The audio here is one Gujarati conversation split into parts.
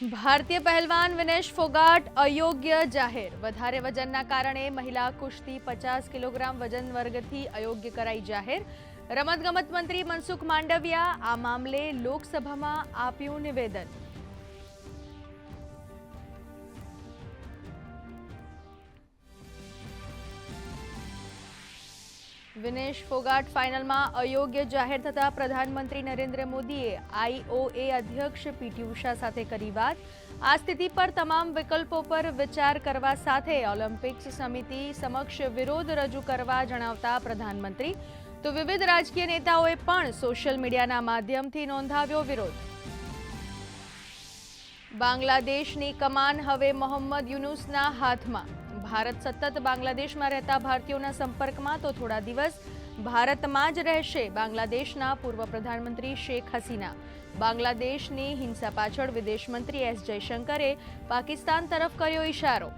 ભારતીય પહેલવાન વિનેશ ફોગાટ અયોગ્ય જાહેર. વધારે વજનના કારણે મહિલા કુસ્તી પચાસ કિલોગ્રામ વજન વર્ગથી અયોગ્ય કરાઈ જાહેર. રમતગમત મંત્રી મનસુખ માંડવિયા આ મામલે લોકસભામાં આપ્યું નિવેદન. વિનેશ ફોગાટ ફાઇનલમાં અયોગ્ય જાહેર થતા પ્રધાનમંત્રી નરેન્દ્ર મોદીએ આઈઓએ અધ્યક્ષ પીટી ઉષા સાથે કરી વાત. આ સ્થિતિ પર તમામ વિકલ્પો પર વિચાર કરવા સાથે ઓલિમ્પિક્સ સમિતિ સમક્ષ વિરોધ રજૂ કરવા જણાવતા પ્રધાનમંત્રી. તો વિવિધ રાજકીય નેતાઓએ પણ સોશિયલ મીડિયાના માધ્યમથી નોંધાવ્યો વિરોધ. બાંગ્લાદેશની કમાન હવે મોહમ્મદ યુનુસના હાથમાં. ભારત સતત બાંગ્લાદેશમાં રહેતા ભારતીયોના સંપર્કમાં તો થોડા દિવસ ભારતમાં જ રહેશે બાંગ્લાદેશના પૂર્વ પ્રધાનમંત્રી શેખ હસીના. બાંગ્લાદેશની હિંસા પાછળ વિદેશ મંત્રી એસ જયશંકરે પાકિસ્તાન તરફ કર્યો ઇશારો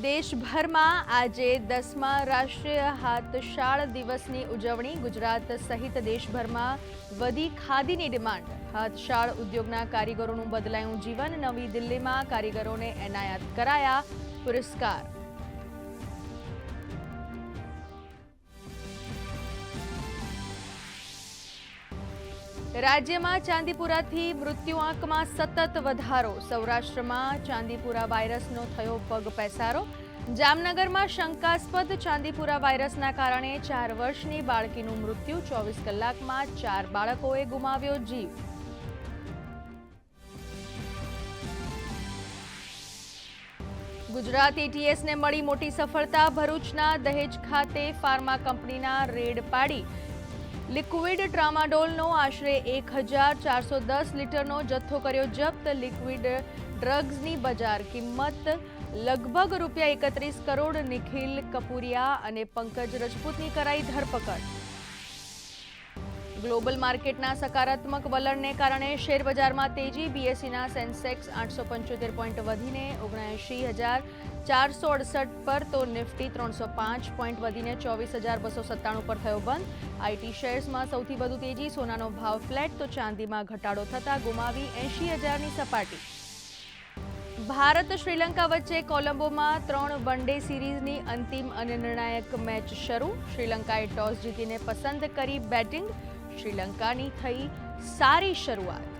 દેશભરમાં આજે દસમા રાષ્ટ્રીય હાથશાળ દિવસની ઉજવણી. ગુજરાત સહિત દેશભરમાં વધી ખાદીની ડિમાન્ડ. હાથશાળ ઉદ્યોગના કારીગરોનું બદલાયું જીવન. નવી દિલ્હીમાં કારીગરોને એનાયત કરાયા પુરસ્કાર. રાજ્યમાં ચાંદીપુરાથી મૃત્યુઆંકમાં સતત વધારો. સૌરાષ્ટ્રમાં ચાંદીપુરા વાયરસનો થયો પગ પેસારો. જામનગરમાં શંકાસ્પદ ચાંદીપુરા વાયરસના કારણે ચાર વર્ષની બાળકીનું મૃત્યુ. ચોવીસ કલાકમાં ચાર બાળકોએ ગુમાવ્યો જીવ. ગુજરાત એટીએસને મળી મોટી સફળતા. ભરૂચના દહેજ ખાતે ફાર્મા કંપનીના રેડ પાડી. લિક્વિડ ટ્રામાડોલનો આશરે એક હજાર ચારસો દસ લીટરનો જથ્થો કર્યો જપ્ત. લિક્વિડ ડ્રગ્સની બજાર કિંમત લગભગ રૂપિયા એકત્રીસ કરોડ. નિખિલ કપૂરિયા અને પંકજ રજપૂતની કરાઈ ધરપકડ. ગ્લોબલ માર્કેટના સકારાત્મક વલણને કારણે શેર બજારમાં તેજી બીએસસીના સેન્સેક્સ આઠસો પંચોતેર પોઈન્ટ વધીને ઓગણએંશી હજાર ચારસો અડસઠ પર તો નિફ્ટી ત્રણસો પાંચ પોઈન્ટ વધીને ચોવીસ હજાર બસો સત્તાણું પર થયો બંધ. આઈટી શેર્સમાં સૌથી વધુ તેજી, સોનાનો ભાવ ફ્લેટ, તો ચાંદીમાં ઘટાડો થતાં ગુમાવી એંશી હજારની સપાટી. ભારત શ્રીલંકા વચ્ચે કોલંબોમાં ત્રણ વન ડે સિરીઝની અંતિમ અને નિર્ણાયક મેચ શરૂ. શ્રીલંકાએ ટોસ જીતીને પસંદ કરી બેટિંગ. શ્રીલંકાની થઈ સારી શરૂઆત.